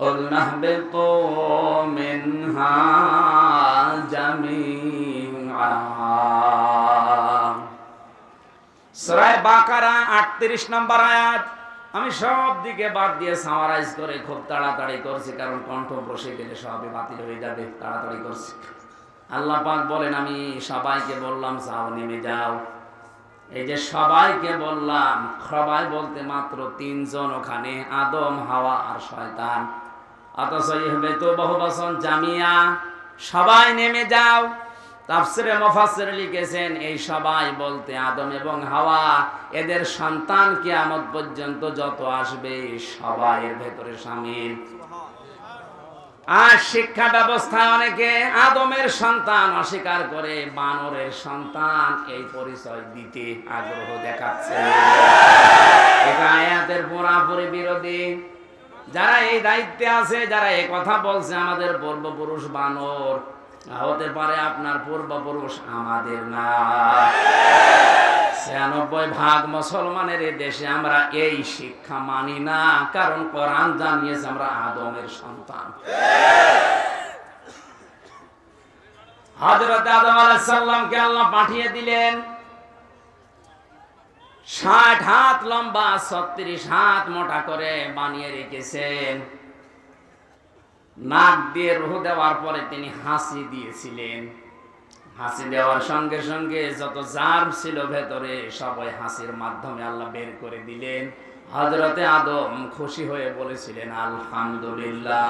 قلنا اهبطوا منها جميعا সূরা বাকারা 38 নম্বর আয়াত আমি সব দিকে বাদ দিয়ে সামারাইজ করে খুব তাড়াতাড়ি করছি কারণ কণ্ঠ বসে গেলে সবই বাতিল হয়ে যাবে তাড়াতাড়ি করছি আল্লাহ পাক বলেন আমি সবাইকে বললাম যাও নেমে যাও এই যে সবাইকে বললাম সবাই বলতে মাত্র তিনজন ওখানে আদম হাওয়া আর শয়তান সবাই নেমে যাও। তাফসিরে মুফাসসির লিখেছেন, এই সবাই বলতে আদম এবং হাওয়া, এদের সন্তান পর্যন্ত যত আসবে সবাই এর ভেতরে আর শিক্ষা ব্যবস্থায় অনেকে আদমের সন্তান অস্বীকার করে, বানরের সন্তান এই পরিচয় দিতে আগ্রহ দেখাচ্ছে। এটা আয়াতের বিরোধী। যারা এই দায়িত্বে আছে, যারা এই কথা বলছে, আমাদের পূর্বপুরুষ বানর। হতে পারে আপনার পূর্বপুরুষ আমাদের না। ছিয়ানব্বই ভাগ মুসলমানের দেশে আমরা এই শিক্ষা মানি না, কারণ কোরআন জানিয়েছে আমরা আদমের সন্তান। হজরত আদম আলাইসাল্লামকে আল্লাহ পাঠিয়ে দিলেন। ষাট হাত লম্বা, ছত্রিশ হাত মোটা করে বানিয়ে রেখেছেন নাক দিয়ে রুহ দেওয়ার পরে তিনি হাসি দিয়েছিলেন। হাসি দেওয়ার সঙ্গে সঙ্গে যত জার্ম ছিল ভেতরে, সবাই হাসির মাধ্যমে আল্লাহ বের করে দিলেন। হজরতে আদম খুশি হয়ে বলেছিলেন, আলহামদুলিল্লাহ।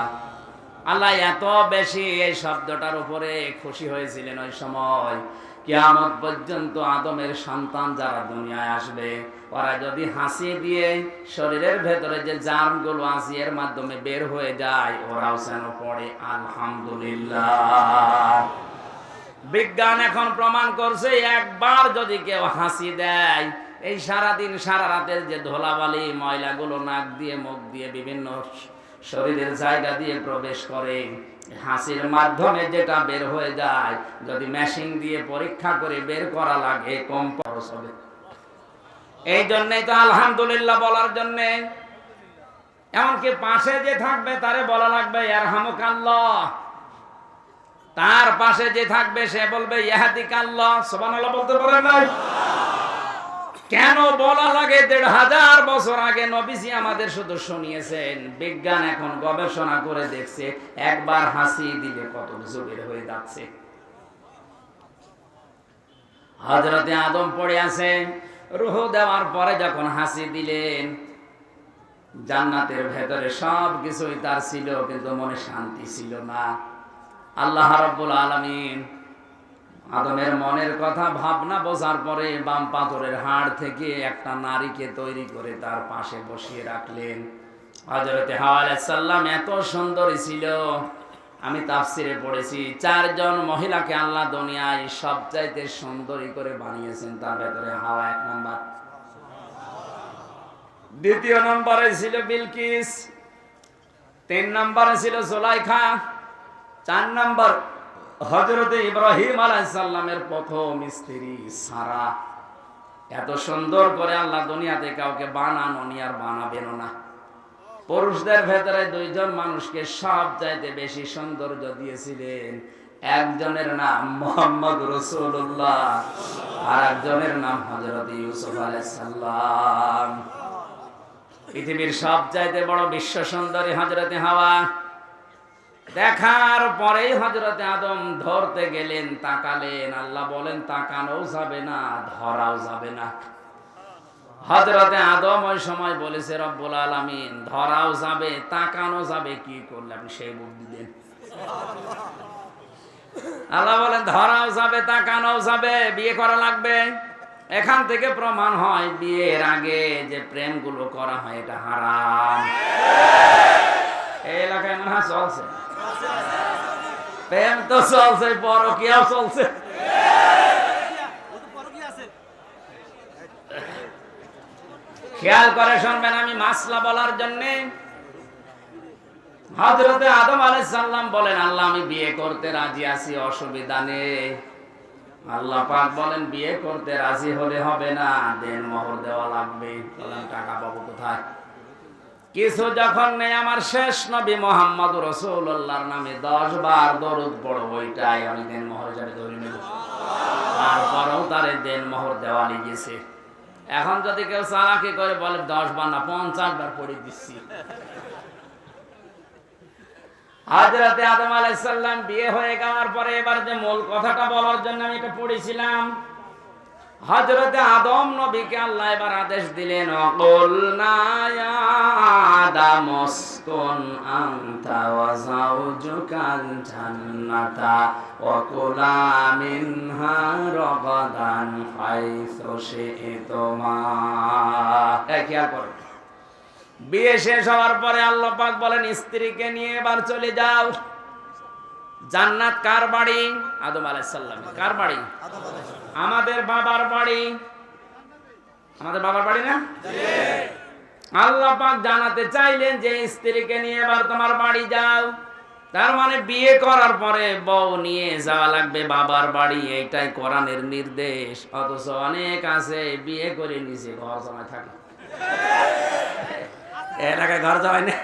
আল্লাহ এত বেশি এই শব্দটার উপরে খুশি হয়েছিলেন ওই সময়। কিয়ামত পর্যন্ত আদমের সন্তান যারা দুনিয়ায় আসবে, ওরা যদি হাসি দিয়ে শরীরের ভেতরে যে জার্মগুলো আছে, এর মাধ্যমে বের হয়ে যায়, ওরাও যেন পড়ে, আলহামদুলিল্লাহ। বিজ্ঞান এখন প্রমাণ করছে, একবার যদি কেউ হাসি দেয়, এই সারাদিন, সারা রাতের যে ধোলাবালি, ময়লাগুলো নাক দিয়ে, মুখ দিয়ে বিভিন্ন শরীরের জায়গা দিয়ে প্রবেশ করে হাসির মাধ্যমে যেটা বের হয়ে যায়, যদি মেশিন দিয়ে পরীক্ষা করে বের করা লাগে, কম খরচ হবে। এই জন্যই তো আলহামদুলিল্লাহ বলার জন্যে। এমনকি পাশে যে থাকবে, তারে বলা লাগবে ইয়ার হামুকাল্লাহ তার পাশে যে থাকবে, সে বলবে ইহাদিক আল্লাহ সুবহানাল্লাহ বলতে পারে নাই? কেন বলা লাগে দেড় হাজার বছর আগে নবীজি আমাদের শুধু শুনিয়েছেন, বিজ্ঞান এখন গবেষণা করে দেখছে, একবার হাসি দিলে কত কিছু হয়ে যাচ্ছে। হজরতে আদম পড়ে আছে, রুহ দেওয়ার পরে যখন হাসি দিলেন, জান্নাতের ভেতরে সব কিছুই তার ছিল, কিন্তু মনে শান্তি ছিল না। আল্লাহ রাব্বুল আলামিন আদমের মনের কথা ভাবনা বোঝার পরে বাম পাথরের হাড় থেকে একটা নারীকে তৈরি করে তার পাশে বসিয়ে রাখলেন। হজরতে হাওয়ালাম এত সুন্দরী ছিল। আমি তাফসিরে পড়েছি, চারজন মহিলাকে আল্লাহ দুনিয়ায় সবচাইতে সুন্দরী করে বানিয়েছেন, তার ভেতরে হাওয়া এক নম্বর। দ্বিতীয় নম্বরে ছিল বিলকিস, তিন নম্বরে ছিল জোলাইখা, চার নম্বর হজরত ইব্রাহিম আলাইসাল্লামের প্রথম স্ত্রী সারা। এত সুন্দর করে আল্লাহ দুনিয়াতে কাউকে বানানো নি আর বানাবেন না। পুরুষদের ভেতরে দুইজন মানুষকে সব চাইতে বেশি সৌন্দর্য দিয়েছিলেন। একজনের নাম মোহাম্মদ রসুল্লাহ আর একজনের নাম হজরত ইউসুফ আলাইসাল্লাম পৃথিবীর সব চাইতে বড় বিশ্ব সুন্দরী হজরতে হাওয়া। দেখার পরেই হজরতে আদম ধরতে গেলেন, তাকালেন। আল্লাহ বলেন, তাকানোও যাবে না, ধরাও যাবে না। হজরতে আদম ওই সময় বলেছে, রব্বুল আলমিন, ধরাও যাবে, তাকানো যাবে, কি করলে? আপনি সেই বুদ্ধি দেন আল্লাহ বলেন, ধরাও যাবে, তাকানোও যাবে, বিয়ে করা লাগবে? এখান থেকে প্রমাণ হয়, বিয়ের আগে যে প্রেমগুলো করা হয়, এটা হারাম। এই এলাকায় মনে হয় চলছে। প্রেম তো চলছে পরকিয়াও চলছে। খেয়াল করে শুনবেন, আমি মাসলা বলার জন্য হজরতে আদম আলাইসাল্লাম বলেন, আল্লাহ, আমি বিয়ে করতে রাজি আছি, অসুবিধা নেই। আল্লাহ পাক বলেন, বিয়ে করতে রাজি হলে হবে না, দেন মোহর দেওয়া লাগবে। টাকা পাবো কোথায়? কিছু যখন নেই আমার শেষ নবী মোহাম্মদ রসুল্লাহর নামে দশ বার দরুদ পড়ো ওইটাই আমি দেন মোহর হিসাবে ধরে নেব। তারপরেও তারে দেন মোহর দেওয়া লেগেছে। এখন যদি কেউ চালাকি করে, বলে দশ বার না, পঞ্চাশ বার পড়ে দিচ্ছি। হাজরাতে আদম আলাইসাল্লাম বিয়ে হয়ে যাওয়ার পরে এবার যে মূল কথাটা বলার জন্য আমি এটা পড়েছিলাম হজরতে আদম নবীকে আল্লাহ এবার আদেশ দিলেন, অকল বিয়ে শেষ হওয়ার পরে আল্লাহ পাক বলেন, স্ত্রীকে নিয়ে এবার চলে যাও। জান্নাত কার বাড়ি? আদম আলাইসাল্লাম কার বাড়ি? আমাদের বাবার বাড়ি। আমাদের বাবার বাড়ি না? আল্লাহ পাক জানাতে চাইলেন যে, স্ত্রীকে নিয়ে এবার তোমার বাড়ি যাও। তার মানে বিয়ে করার পরে বউ নিয়ে যাওয়া লাগবে বাবার বাড়ি এইটাই কোরআনের নির্দেশ। অথচ অনেক আছে, বিয়ে করে নিছে, ঘর জমায় থাকে। এলাকায় ঘর জমায় নেই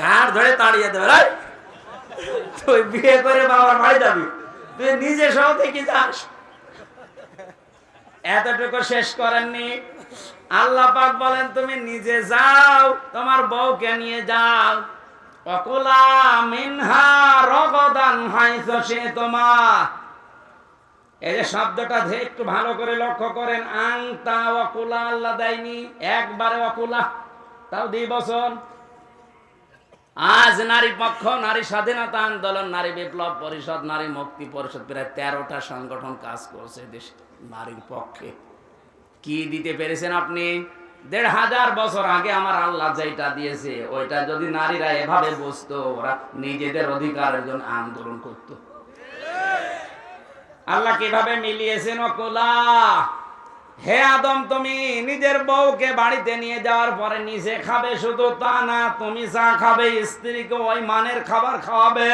কার ধরে তাড়িয়ে দেবে তুই বিয়ে করে বাবার বাড়ি যাবি। তুই নিজে সহ থেকে যাস। এতটুকু শেষ করেননি। আল্লাহ পাক বলেন, তুমি নিজে যাও, তোমার বউকে নিয়ে যাও। অকুলা যে একটু ভালো করে লক্ষ্য করেন একবারে তাও আজ নারী পক্ষ, নারী স্বাধীনতা আন্দোলন, নারী বিপ্লব পরিষদ, নারী মুক্তি পরিষদ, প্রায় তেরোটা সংগঠন কাজ করছে দেশে। নারীর পক্ষে। কি দিতে পেরেছেন আপনি? দেড় হাজার বছর আগে আমার আল্লাহ যেটা দিয়েছে, ওইটা যদি নারীরা এভাবে বুঝতো, ওরা নিজেদের অধিকারের জন্য আন্দোলন করত। আল্লাহ কীভাবে মিলিয়েছেন অকুলা হে আদম, তুমি নিজের বউকে বাড়িতে নিয়ে যাওয়ার পরে নিজে খাবে শুধু তা না, তুমি চা খাবে স্ত্রীকে ওই মানের খাবার খাওয়াবে।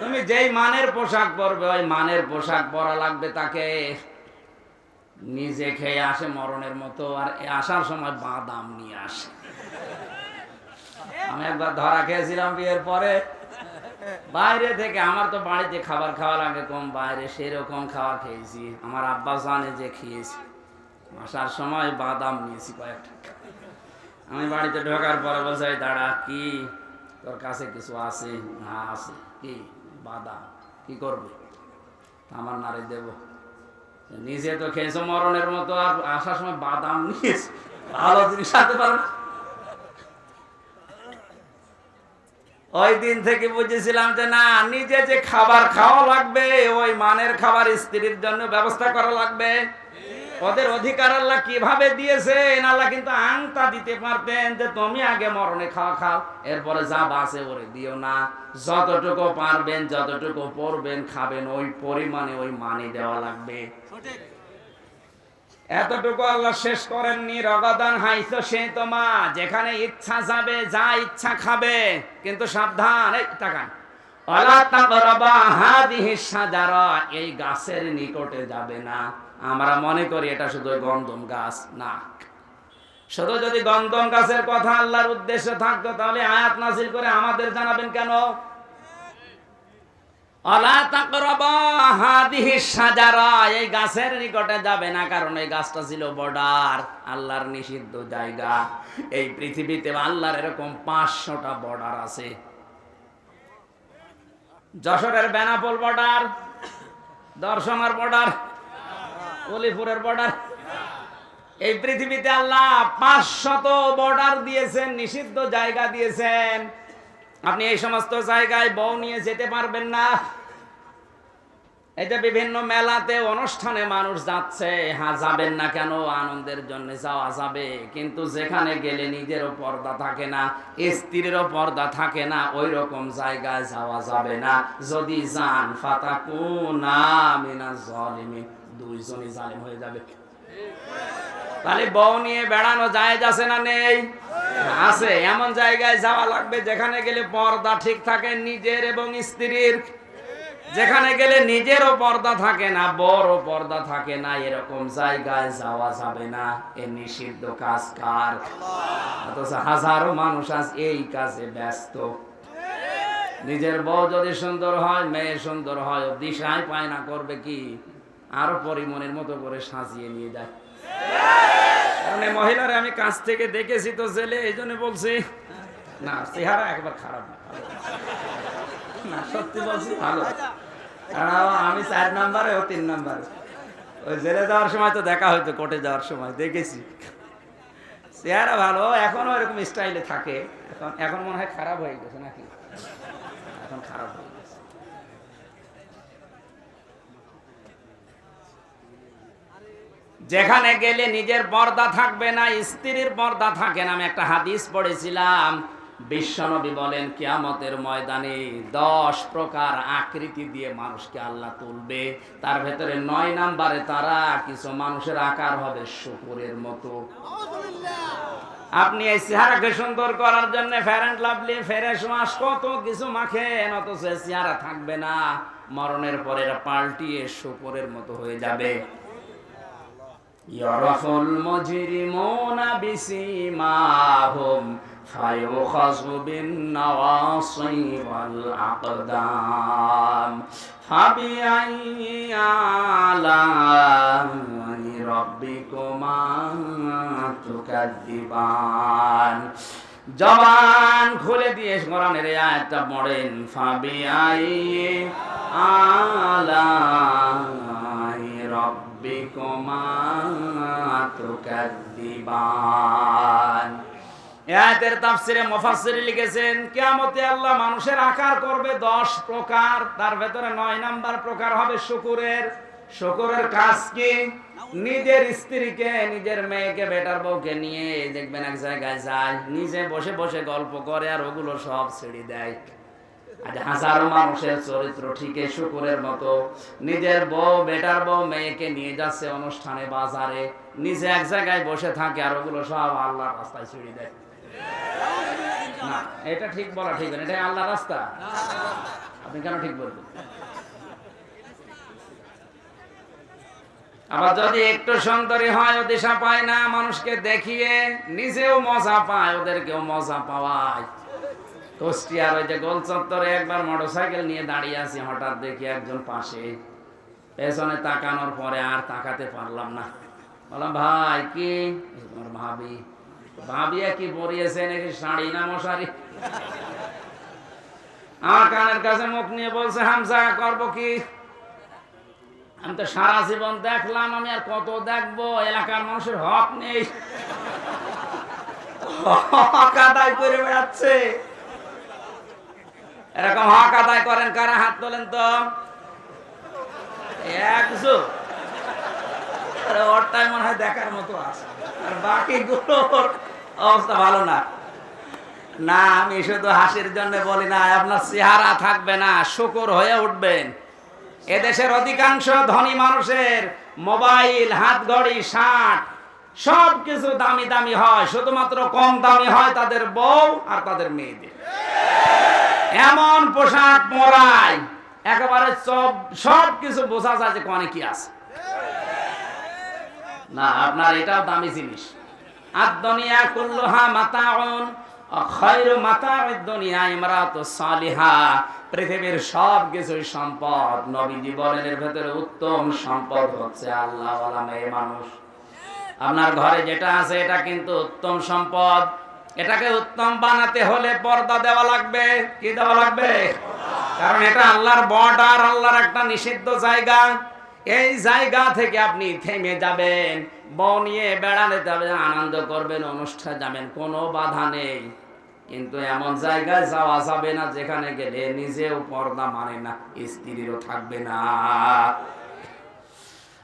তুমি যেই মানের পোশাক পরবে, ওই মানের পোশাক পরা লাগবে তাকে। নিজে খেয়ে আসে মরণের মতো, আর আসার সময় বাদাম নিয়ে আসে। আমি একবার ধরা খেয়েছিলাম বিয়ের পরে। বাইরে থেকে আমার তো বাড়িতে খাবার খাওয়া লাগে কম, বাইরে সেরকম খাওয়া খেয়েছি। আমার আব্বা জানে যে খেয়েছি। আসার সময় বাদাম নিয়েছি কয়েকটা। আমি বাড়িতে ঢোকার পরে বলছে দাঁড়া, কি? তোর কাছে কিছু আছে? না আছে। কি? বাদাম। কি করবে? আমার নারে দেব। নিজে তো খেয়েছো মরণের মতো আর আসার সময় বাদাম নিয়েছে। ভালো জিনিস আনতে পারো না। ওই দিন থেকে বুঝেছিলাম যে না, নিজে যে খাবার খাওয়া লাগবে, ওই মানের খাবার স্ত্রীর জন্য ব্যবস্থা করা লাগবে। ওদের অধিকার আল্লাহ কীভাবে দিয়েছেন আল্লাহ কিন্তু আংটা দিতে পারতেন যে তুমি আগে মরণে খাওয়া খাও এরপরে যা বাসে ওরে দিও না। যতটুকু পারবেন যতটুকু পড়বেন খাবেন ওই পরিমাণে ওই মানি দেওয়া লাগবে। এতটুকু আল্লাহ শেষ করেননি। রগাদান হাইতো সে তোমা যেখানে ইচ্ছা যাবে যা ইচ্ছা খাবে কিন্তু সাবধান এই তাকান। অলা তাকরাবা হাদিহি সাজারা এই গাছের নিকটে যাবে না। আমরা মনে করি এটা শুধু গন্ধম গাছ, না। শুধু যদি গন্ধম গাছের কথা আল্লাহর উদ্দেশ্য থাকতো, তাহলে আয়াত নাজিল করে আমাদের জানাবেন কেন? এই গাছের নিকটে যাবে না, কারণ এই গাছটা ছিল বর্ডার, আল্লাহর নিষিদ্ধ জায়গা। এই পৃথিবীতে আল্লাহর এরকম পাঁচশোটা বর্ডার আছে। যশোরের বেনাপোল বর্ডার দর্শনার বর্ডার অলিপুরের বর্ডার এই পৃথিবীতে আল্লাহ পাঁচশত বর্ডার দিয়েছেন, নিষিদ্ধ জায়গা দিয়েছেন। আপনি এই সমস্ত জায়গায় বউ নিয়ে যেতে পারবেন না। যে বিভিন্ন মেলাতে, অনুষ্ঠানে মানুষ যাচ্ছে হ্যাঁ যাবেন না কেন? আনন্দের জন্য যাওয়া যাবে। কিন্তু যেখানে গেলে নিজেরও পর্দা থাকে না, স্ত্রীরও পর্দা থাকে না ওই রকম জায়গায় যাওয়া যাবে না। যদি যান ফাতাকু না মিনা জলিমি দুইজনই জালিম হয়ে যাবে। তাহলে বউ নিয়ে বেড়ানো যায় আছে না নেই? আছে। এমন জায়গায় যাওয়া লাগবে যেখানে গেলে পর্দা ঠিক থাকে নিজের এবং স্ত্রীর। যেখানে গেলে নিজেরও পর্দা থাকে না বড় পর্দা থাকে না। এরকম জায়গায় যাওয়া যাবে না। এ নিষিদ্ধ কাজ কার? অথচ হাজারো মানুষ আজ এই কাজে ব্যস্ত। নিজের বউ যদি সুন্দর হয়, মেয়ে সুন্দর হয়, দিশায় পায় না করবে কি? আরও পরিমনের মতো করে সাজিয়ে নিয়ে যায়। এই মহিলারে আমি কাছ থেকে দেখেছি তো জেলে, এই জন্য বলছি, না, চেহারা একবার খারাপ না। সত্যি বলছি, ভালো। আমি চার নাম্বারে, ও তিন নাম্বারে। ওই জেলে যাওয়ার সময় তো দেখা হয়তো কোর্টে যাওয়ার সময়, দেখেছি। চেহারা ভালো এখনও এরকম স্টাইলে থাকে। এখন এখন মনে হয় খারাপ হয়ে গেছে নাকি? এখন খারাপ হয়ে যেখানে গেলে নিজের পর্দা থাকবে না, স্ত্রীর পর্দা থাকে না। আমি একটা হাদিস পড়েছিলাম। বিশ্বনবী বলেন, কিয়ামতের ময়দানে দশ প্রকার আকৃতি দিয়ে মানুষকে আল্লাহ তুলবে। তার ভেতরে নয় নাম্বারে তারা কিছু মানুষের আকার হবে শুকুরের মতো। আপনি এই চেহারাকে সুন্দর করার জন্য ফেয়ার অ্যান্ড লাভলি ফেরেশ ওয়াশ কত কিছু মাখেন, অথচ এই চেহারা থাকবে না। মরণের পরে পাল্টিয়ে শুকুরের মতো হয়ে যাবে। ইয়রফুল মুজরিমুনা বিসিমাহুম ফায়ুখাযু বিন-নাওয়াসি ওয়াল আকদাম ফাবিআই আলাই রব্বিকুমা তুকাযযিবান জবান খুলে দিয়ে কোরআনের আয়াতটা পড়েন। ফাবিআই আলা আল্লাহ মানুষের আকার করবে 10 প্রকার, তার ভেতরে 9 নাম্বার প্রকার হবে শুকুরের। শুকুরের কাজ কি? নিজের স্ত্রীকে, নিজের মেয়েকে, বেটার বউকে নিয়ে, দেখবেন এক জায়গায় যায়, নিজে বসে বসে গল্প করে আর ওগুলো সব ছেড়ে দেয়। হাজারো মানুষের চরিত্র ঠিকই শুকুরের মতো। নিজের বউ, বেটার বউ, মেয়েকে নিয়ে যাচ্ছে অনুষ্ঠানে, বাজারে। নিজে এক জায়গায় বসে থাকে আর ওগুলো সব আল্লাহর রাস্তায় ছেড়ে দেয়। না, এটা ঠিক বলা ঠিক না এটা আল্লাহ রাস্তা। আপনি কেন ঠিক বলবেন? আবার যদি একটু সুন্দরী হয়, ও দিশা পায় না মানুষকে দেখিয়ে, নিজেও মজা পায়, ওদেরকেও মজা পাওয়ায়। কুষ্টিয়ার ওই যে গোল চত্বরে একবার মোটরসাইকেল নিয়ে দাঁড়িয়ে আছি, হঠাৎ দেখি একজন পাশে। পেছনে তাকানোর পরে আর তাকাতে পারলাম না। বললাম, ভাই, কি? তোমার ভাবি। ভাবি কি পরিয়েছে নাকি শাড়ি না মশারি? আমার কানের কাছে মুখ নিয়ে বলছে হামসা করব কি? আমি তো সারা জীবন দেখলাম, আমি আর কত দেখব? এলাকার মানুষের হক নেই। হক আদায় করে বেড়াচ্ছে। এরকম হক আদায় করেন, কারা হাত তোলেন তো? ওরটাই মনে হয় দেখার মতো আছে। আর অবস্থা ভালো না। না, আমি শুধু হাসির জন্য বলি না, আপনার চেহারা থাকবে না, শুকর হয়ে উঠবেন। এদেশের অধিকাংশ ধনী মানুষের মোবাইল হাত ঘড়ি শার্ট সব কিছু দামি দামি হয়, শুধুমাত্র কম দামি হয় তাদের বউ আর তাদের মেয়েদের। এমন পোশাক পরায় একেবারে সব সব কিছু বোঝা যায় যে কোনে কি আছে। না, আপনার এটাও দামি জিনিস। দুনিয়া সালিহা। পৃথিবীর সব কিছুই সম্পদ। নবীজি বলেন, এর ভেতরে উত্তম সম্পদ হচ্ছে আল্লাহ মেয়ে মানুষ। আপনার ঘরে যেটা আছে, এটা কিন্তু উত্তম সম্পদ। এটাকে উত্তম বানাতে হলে পর্দা দেওয়া লাগবে। কি দেওয়া লাগবে? কারণ এটা আল্লাহর বর্ডার, আল্লাহর একটা নিষিদ্ধ জায়গা। এই জায়গা থেকে আপনি থেমে যাবেন বউ নিয়ে বেড়াতে যাবেন, আনন্দ করবেন, অনুষ্ঠান যাবেন, কোনো বাধা নেই। কিন্তু এমন জায়গায় যাওয়া যাবে না যেখানে গেলে নিজেও পর্দা মানে না, স্ত্রীরও থাকবে না।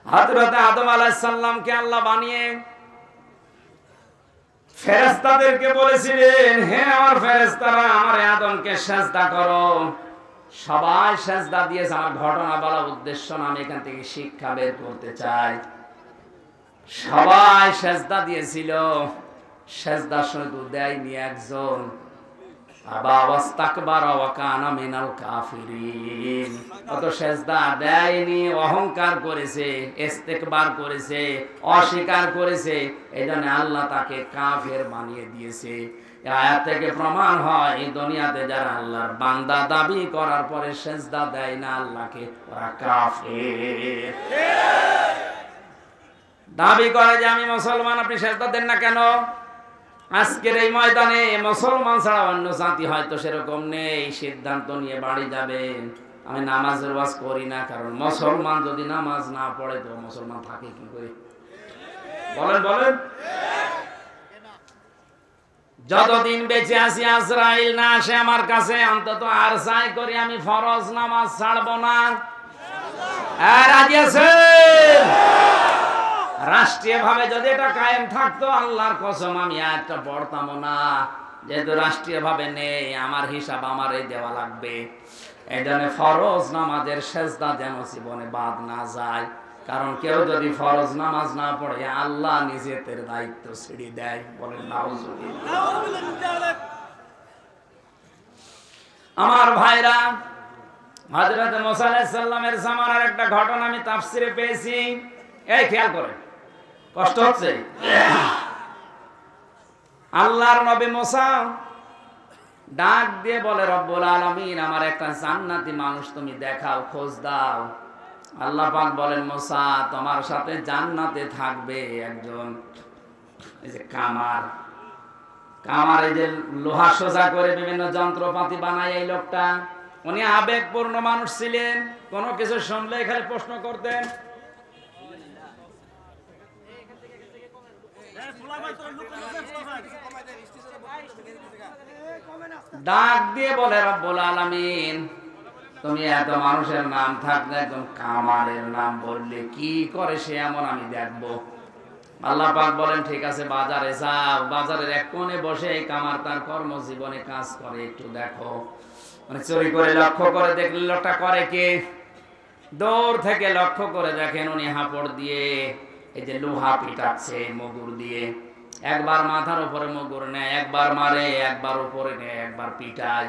হযরত আদম আলাইহিস সালামকে আল্লাহ বানিয়ে ফেরেশতাদেরকে বলেছিলেন, হে আমার ফেরেস্তারা আমার আদমকে সাজদা করো। সবাই সাজদা দিয়েছে। আমার ঘটনা বলার উদ্দেশ্য না, আমি এখান থেকে শিক্ষা বের করতে চাই। সবাই সাজদা দিয়েছিল। সাজদা শুধু দেয়নি একজন। অহংকার করেছে করেছে, অস্বীকার করেছে। এই জন্য আল্লাহ তাকে কাফের বানিয়ে দিয়েছে। থেকে প্রমাণ হয়, এই দুনিয়াতে যারা আল্লাহর বান্দা দাবি করার পরে সেজদা দেয় না, আল্লাহকে ওরা কাফের। দাবি করে যে আমি মুসলমান, আপনি সেজদা দেন না কেন? আজকের এই ময়দানে মুসলমান ছাড়া অন্য জাতি হয়তো সেরকম নেই, সিদ্ধান্ত নিয়ে বাড়ি যাবেন। আমি নামাজের ওয়াজ করি না, কারণ মুসলমান যদি নামাজ না পড়ে, তো মুসলমান থাকে কি করে? বলেন বলেন। যতদিন বেঁচে আছি, আজরাইল না আসে আমার কাছে, অন্তত আর চাই করি আমি ফরজ নামাজ ছাড়বো না। আর রাজি আছেন? রাষ্ট্রীয় ভাবে যদি এটা কায়েম থাকতো, আল্লাহর কসম, আমি একটা পড়তাম না। যেহেতু রাষ্ট্রীয় ভাবে নেই, আমার হিসাব আমার এই দেওয়া লাগবে। এই জন্য ফরজ নামাজের সেজদা যেন জীবনে বাদ না যায়। কারণ কেউ যদি ফরজ নামাজ না পড়ে, আল্লাহ নিজেদের দায়িত্ব ছিড়ি দেয় নাউজুবিল্লাহ। আমার ভাইরা, হযরত মুসা আলাইহিস সালামের জামানার একটা ঘটনা আমি তাফসিরে পেয়েছি। এই খেয়াল করেন। কষ্ট হচ্ছে? আল্লাহর নবী মোসা ডাক দিয়ে বলে, রব্বুল আলামিন, আমার একটা জান্নাতি মানুষ তুমি দেখাও, খোঁজ দাও। আল্লাহ পাক বলেন, মোসা, তোমার সাথে জান্নাতে থাকবে একজন। এই যে কামার কামার এই যে লোহা সোজা করে বিভিন্ন যন্ত্রপাতি বানায় এই লোকটা। উনি আবেগপূর্ণ মানুষ ছিলেন, কোনো কিছু শুনলে খালি প্রশ্ন করতেন ডাক দিয়ে বলে, রব্বুল আলামিন, তুমি এত মানুষের নাম থাকলে একদম কামারের নাম বললে কি করে সে এমন আমি দেখব? আল্লাহ পাক বলেন, ঠিক আছে, বাজারে যাও। বাজারের এক কোণে বসে এই কামার তার কর্মজীবনে কাজ করে, একটু দেখো। মানে চুরি করে, লক্ষ্য করে দেখলে লোকটা করে কে? দৌড় থেকে লক্ষ্য করে দেখেন উনি হাঁপড় দিয়ে এই যে লোহা পিটাচ্ছে মগুর দিয়ে, একবার মাথার উপরে মগুর নেয়, একবার মারে, একবার উপরে নেয়, একবার পিটায়।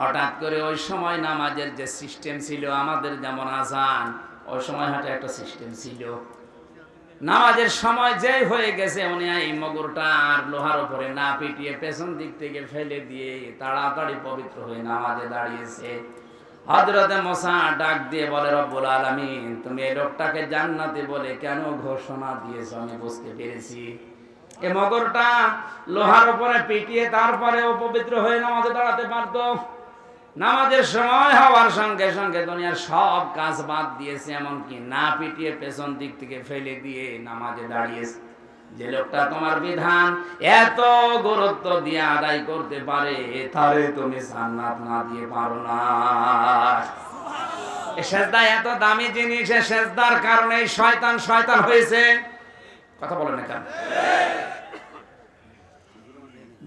হঠাৎ করে ওই সময় নামাজের যে সিস্টেম ছিল, আমাদের যেমন আজান, ওই সময় হয়তো একটা সিস্টেম ছিল। নামাজের সময় যে হয়ে গেছে, উনি এই মগরটা আর লোহার উপরে না পিটিয়ে পেছন দিক থেকে ফেলে দিয়ে তাড়াতাড়ি পবিত্র হয়ে নামাজে দাঁড়িয়েছে। হজরতে মশা ডাক দিয়ে বলে, রব্বুল আলামিন, তুমি এই লোকটাকে জান্নাতে বলে কেন ঘোষণা দিয়েছ? আমি বুঝতে পেরেছি। এ মগরটা লোহার উপরে পিটিয়ে তারপরে অপবিত্র হয়ে নামাজে দাঁড়াতে পারতো। নামাজের সময় হওয়ার সঙ্গে সঙ্গে দুনিয়ার সব কাজ বাদ দিয়েছে, এমনকি না পিটিয়ে পেছন দিক থেকে ফেলে দিয়ে নামাজে দাঁড়িয়েছে। যে লোকটা তোমার বিধান এত গুরুত্ব দিয়ে আদায় করতে পারে তারে তুমি সান্নাত না দিয়ে পারো না। সেজদা এত দামি জিনিস সেজদার কারণে শয়তান শয়তান হয়েছে। কথা বলেন না কেন?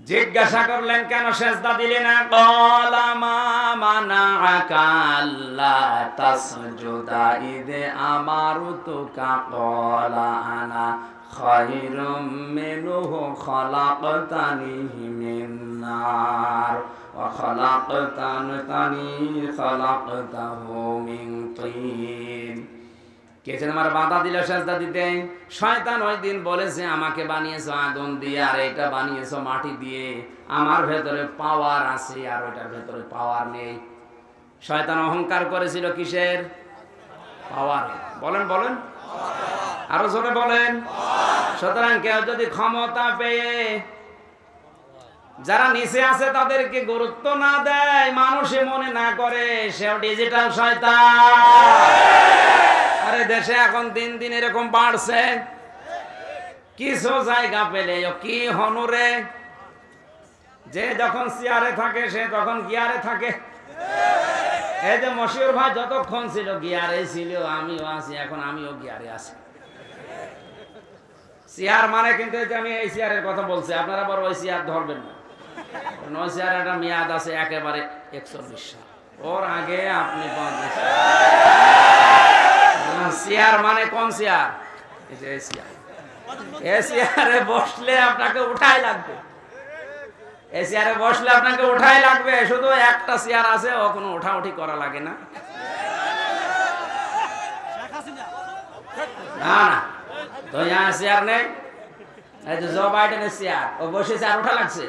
জিজ্ঞাসা করলেন, কেন সেজদা দিলে না? কলা মা মানাআকা আল্লা তাসজুদা, ইদে আমারুতুকা কলা আনা খায়রুম মিনহু খলাকতানি মিন নার, ওয়া খলাকতানি খলাকতাহু মিন তিন। কে আমার বাধা দিল, সেজদা দিতে। শয়তান ওই দিন বলেছে, আমাকে বানিয়েছো আগুন দিয়ে, আর এটা বানিয়েছো মাটি দিয়ে। আমার ভেতরে পাওয়ার আছে, আর ওইটার ভেতরে পাওয়ার নেই। শয়তান অহংকার করেছিল কিসের? পাওয়ার বলেন বলেন। আরও জোরে বলেন। সুতরাং কেউ যদি ক্ষমতা পেয়ে, যারা নিচে আছে তাদেরকে গুরুত্ব না দেয়, মানুষে মনে না করে, সেও ডিজিটাল শয়তান। আরে দেশে এখন দিন দিন এরকম বাড়ছে। কিছু জায়গা পেলে কি হনুরে যে যখন চেয়ারে থাকে, সে তখন গিয়ারে থাকে। এই যে মশিউর ভাই যতক্ষণ ছিল গিয়ারে ছিল, আমিও আছি, এখন আমিও গিয়ারে আছি। চেয়ার মানে কিন্তু আমি এই চেয়ারের কথা বলছি, আপনারা বড় ওই চেয়ার ধরবেন না। ওই চেয়ার একটা মেয়াদ আছে একেবারে একচল্লিশ সাল। ওর আগে আপনি পঞ্চাশ চেয়ার মানে কোন চেয়ার? এই যে এই চেয়ার। এই চেয়ারে বসলে আপনাকে উঠাই লাগবে। এই চেয়ারে বসলে আপনাকে ওঠাই লাগবে, শুধু একটা চেয়ার আছে, ও কোনো ওঠাউঠি করা লাগে না। না না, তো চেয়ার নেই। জো বাইডেনের চেয়ার, ও বসে চেয়ার ওঠা লাগছে?